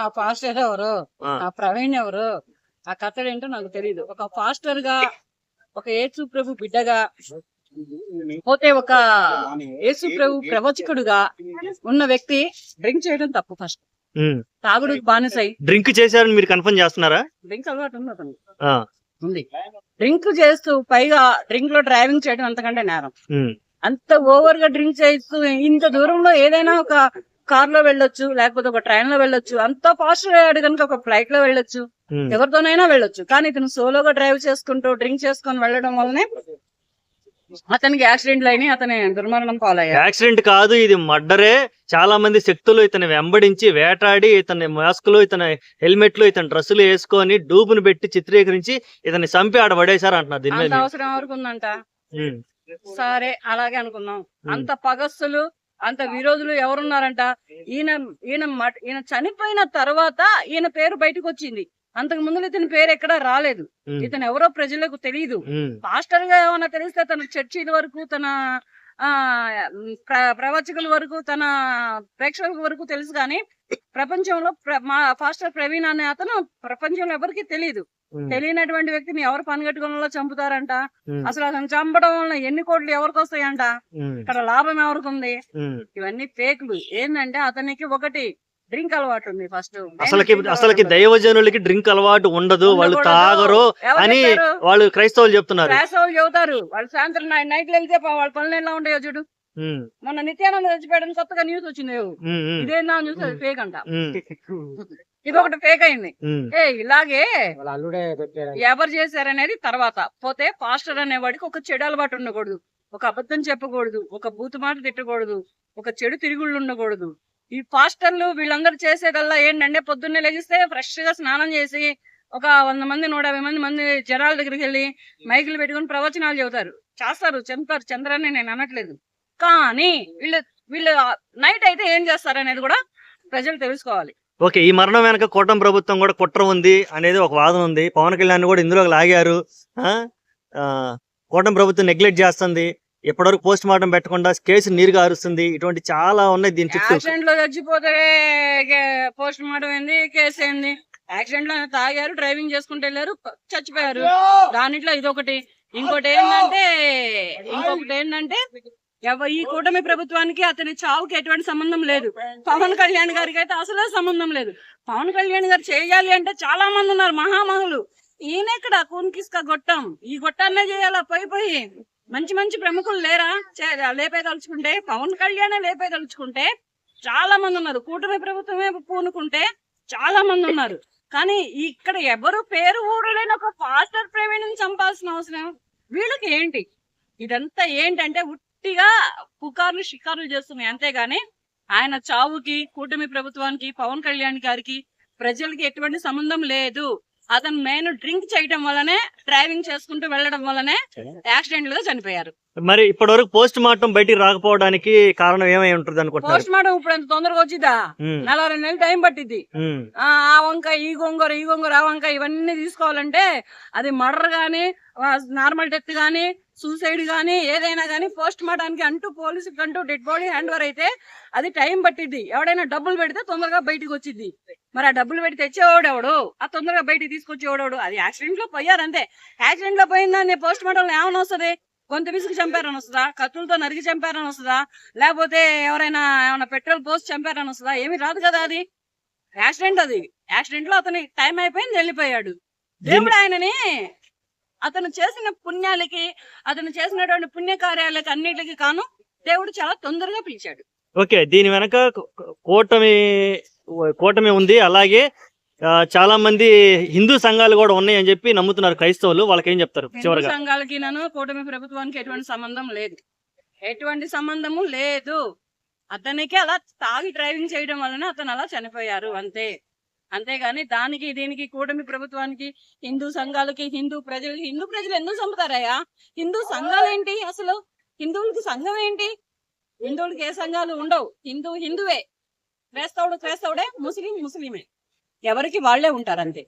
ఆ పాస్టర్ ఎవరు? ఆ. ప్రవీణ్ ఎవరు? ఆ కథ ఏంటో నాకు తెలియదు ఒక పాస్టర్గా ఒక యేసు ప్రభు బిడ్డగా పోతే ఒక యేసు ప్రభు ప్రవచకుడుగా ఉన్న వ్యక్తి డ్రింక్ చేయడం తప్పు ఫస్ట్. తాగుడు బానిసై. డ్రింక్ చేశారని మీరు కన్ఫర్మ్ చేస్తున్నారా? డ్రింక్ అలవాటు ఉంది అతను ఆ, ఉంది. డ్రింక్ చేస్తూ పైగా డ్రింక్లో డ్రైవింగ్ చేయడం అంతకంటే నేరం. అంత ఓవర్గా డ్రింక్ చేస్తూ ఇంత దూరంలో ఏదైనా ఒక కార్లో వెళ్ళొచ్చు లేకపోతే ఒక ట్రైన్లో వెళ్ళొచ్చు అంత ఫాస్ట్ అయ్యాడు కనుక ఒక ఫ్లైట్లో వెళ్ళొచ్చు. ఎవరితోనైనా వెళ్ళొచ్చు. కానీ ఇతను సోలోగా డ్రైవ్ చేసుకుంటూ డ్రింక్ చేసుకొని వెళ్ళడం వల్లనే అతనికి యాక్సిడెంట్లు అయినాయి అతని దుర్మరణం పాలయ్యాడు. యాక్సిడెంట్ కాదు ఇది మర్డరే చాలా మంది శక్తులు ఇతని వెంబడించి వేటాడి ఇతని మాస్కులు ఇతని హెల్మెట్లు ఇతని డ్రెస్సులు వేసుకొని డూబును పెట్టి చిత్రీకరించి ఇతన్ని చంపి ఆడ పడేశారు అంటున్నారు దీని మీద అవసరం ఎవరికి ఉందంట సరే అలాగే అనుకుందాం. అంత పగస్సులు అంత విరోధులు ఎవరున్నారంట? ఈయన ఈయన ఈయన చనిపోయిన తర్వాత ఈయన పేరు బయటకు వచ్చింది అంతకు ముందు ఇతని పేరు ఎక్కడా రాలేదు. ఇతను ఎవరో ప్రజలకు తెలియదు పాస్టర్గా ఏమైనా తెలిస్తే తన చర్చిల వరకు తన ప్రవచకుల వరకు తన ప్రేక్షకుల వరకు తెలుసు కానీ ప్రపంచంలో ప్ర- మా పాస్టర్ ప్రవీణ్ అనే అతను ప్రపంచంలో ఎవరికి తెలియదు తెలియనటువంటి వ్యక్తిని ఎవరు పనిగట్టుకున్న చంపుతారంట? అసలు అతను చంపడం వల్ల ఎన్ని కోట్లు ఎవరికి వస్తాయంట ఇక్కడ లాభం ఎవరికి ఉంది. ఇవన్నీ ఫేక్లు. ఏంటంటే అతనికి ఒకటి డ్రింక్ అలవాటు ఉంది ఫస్ట్. అసలుకి అసలుకి దైవజనులకి డ్రింక్ అలవాటు ఉండదు వాళ్ళు. తాగరు అని వాళ్ళు క్రైస్తవులు చెప్తున్నారు. క్లాసోళ్ళు చెబుతారు. వాళ్ళు సాయంత్రం నైట్ వెళ్తే పా- వాళ్ళ పనులు ఎలా ఉంటాయో చూడు. మొన్న నిత్యానంద చచ్చిపోయాడని కొత్తగా న్యూస్ వచ్చింది. ఇదేనా న్యూస్? ఫేక్ అంట. ఇది ఒకటి ఫేక్ అయింది ఏ ఇలాగే వాళ్ళ అల్లుడే పెట్టాడు ఎవరు చేశారనేది తర్వాత. పోతే పాస్టర్ అనేవాడికి ఒక చెడు అలవాటు ఉండకూడదు. ఒక అబద్ధం చెప్పకూడదు. ఒక బూతు మాట తిట్టకూడదు. ఒక చెడు తిరుగుళ్ళు ఉండకూడదు. ఈ పాస్టర్లు వీళ్ళందరూ చేసేదల్లా ఏంటంటే పొద్దున్నే లెగిస్తే ఫ్రెష్గా స్నానం చేసి ఒక వంద మంది నూట యాభై మంది మంది జనాల దగ్గరికి వెళ్ళి మైకులు పెట్టుకొని ప్రవచనాలు చెబుతారు. చేస్తారు. చెందుతారు చంద్రాన్ని నేను అనట్లేదు. కానీ వీళ్ళు వీళ్ళు నైట్ అయితే ఏం చేస్తారు అనేది కూడా ప్రజలు తెలుసుకోవాలి. ఓకే ఈ మరణం వెనక కూటమి ప్రభుత్వం కూడా కుట్ర ఉంది అనేది ఒక వాదన ఉంది. పవన్ కళ్యాణ్ కూడా ఇందులో లాగారు. ఆ? ఆ, కూటమి ప్రభుత్వం నెగ్లెక్ట్ చేస్తుంది. ఇప్పటివరకు పోస్ట్ మార్టం పెట్టకుండా కేసు నీరు గారుస్తుంది ఇటువంటి చాలా ఉన్నాయి దీని చుట్టూ. యాక్సిడెంట్లో చచ్చిపోతే పోస్ట్ మార్టం ఏంది కేసు ఏంది? యాక్సిడెంట్లో తాగారు డ్రైవింగ్ చేసుకుంటూ వెళ్ళారు చచ్చిపోయారు. దానిట్లో ఇదొకటి. ఇంకోటి ఏంటంటే ఇంకొకటి ఏంటంటే ఈ కూటమి ప్రభుత్వానికి అతని చావుకి ఎటువంటి సంబంధం లేదు. పవన్ కళ్యాణ్ గారికి అయితే అసలే సంబంధం లేదు. పవన్ కళ్యాణ్ గారు చేయాలి అంటే చాలా మంది ఉన్నారు మహామహులు. ఈయన ఇక్కడ కూన్కిస్క గొట్టం. ఈ గొట్టాన్నే చేయాలా? పోయి పోయి. మంచి మంచి ప్రముఖులు లేరా? చే- లేపే తలుచుకుంటే పవన్ కళ్యాణ్ లేపే తలుచుకుంటే చాలా మంది ఉన్నారు. కూటమి ప్రభుత్వమే పూనుకుంటే చాలా మంది ఉన్నారు. కానీ ఇక్కడ ఎవరు పేరు ఊడలేని ఒక పాస్టర్ ప్రవీణ్ చంపాల్సిన అవసరం. వీళ్ళకి ఏంటి? ఇదంతా ఏంటంటే ఉట్టిగా పుకార్లు షికార్లు చేస్తున్నాయి. అంతేగాని ఆయన చావుకి కూటమి ప్రభుత్వానికి పవన్ కళ్యాణ్ గారికి ప్రజలకి ఎటువంటి సంబంధం లేదు. అతను మెయిన్ డ్రింక్ చేయడం వల్లనే డ్రైవింగ్ చేసుకుంటూ వెళ్ళడం వల్లనే యాక్సిడెంట్గా చనిపోయారు. మరి ఇప్పటివరకు పోస్ట్ మార్టం బయటికి రాకపోవడానికి కారణం ఏమై ఉంటుంది అనుకుంటున్నారు? పోస్ట్ మార్టం ఇప్పుడు ఎంత తొందరగా వచ్చిద్దా ఉమ్, నెల రెండు నెలలు టైం పట్టిద్ది. ఉమ్, ఆ ఆ వంకాయ ఈ గొంగర ఈ గొంగర ఆ వంకాయ ఇవన్నీ తీసుకోవాలంటే అది మర్డర్ గానీ నార్మల్ డెత్ గానీ సూసైడ్ గానీ ఏదైనా గానీ పోస్ట్ మార్టానికి అంటూ పోలీసుకి అంటూ డెడ్ బాడీ హ్యాండ్ ఓవర్ అయితే అది టైం పట్టిద్ది. ఎవడైనా డబ్బులు పెడితే తొందరగా బయటికి వచ్చింది మరి ఆ డబ్బులు పెట్టి తెచ్చేవాడు ఎవడు ఆ తొందరగా బయటికి తీసుకొచ్చేవాడు అది యాక్సిడెంట్లో పోయారు అంతే. యాక్సిడెంట్లో పోయిందని పోస్ట్ మార్టం ఏమైనా వస్తుంది? కొంత విసుగు చంపారని వస్తుందా? కత్తులతో నరికి చంపారని వస్తుందా? లేకపోతే ఎవరైనా ఏమైనా పెట్రోల్ పోస్ట్ చంపారని వస్తుందా? ఏమి రాదు కదా అది. యాక్సిడెంట్ అది. యాక్సిడెంట్లో అతని టైం అయిపోయింది వెళ్ళిపోయాడు. దేవుడు ఆయనని అతను చేసిన పుణ్యాలకి అతను చేసినటువంటి పుణ్య కార్యాలకి అన్నిటికి కాను దేవుడు చాలా తొందరగా పిలిచాడు. ఓకే దీని వెనక కూటమి కూటమి ఉంది. అలాగే చాలా మంది హిందూ సంఘాలు కూడా ఉన్నాయి అని చెప్పి నమ్ముతున్నారు క్రైస్తవులు. వాళ్ళకి ఏం చెప్తారు చివరిగా? సంఘాలకి నన్ను కూటమి ప్రభుత్వానికి ఎటువంటి సంబంధం లేదు. ఎటువంటి సంబంధము లేదు. అతనికి అలా తాగి డ్రైవింగ్ చేయడం వలన అతను అలా చనిపోయారు అంతే. అంతేగాని దానికి దీనికి కూటమి ప్రభుత్వానికి హిందూ సంఘాలకి హిందూ ప్రజలకి హిందూ ప్రజలు ఎందుకు చంపుతారయ్యా? హిందూ సంఘాలు ఏంటి అసలు? హిందువులకి సంఘం ఏంటి? హిందువులకి ఏ సంఘాలు ఉండవు. హిందూ హిందువే. క్రైస్తవుడు క్రైస్తవుడే ముస్లిం ముస్లిమే. ఎవరికి వాళ్ళే ఉంటారు అంతే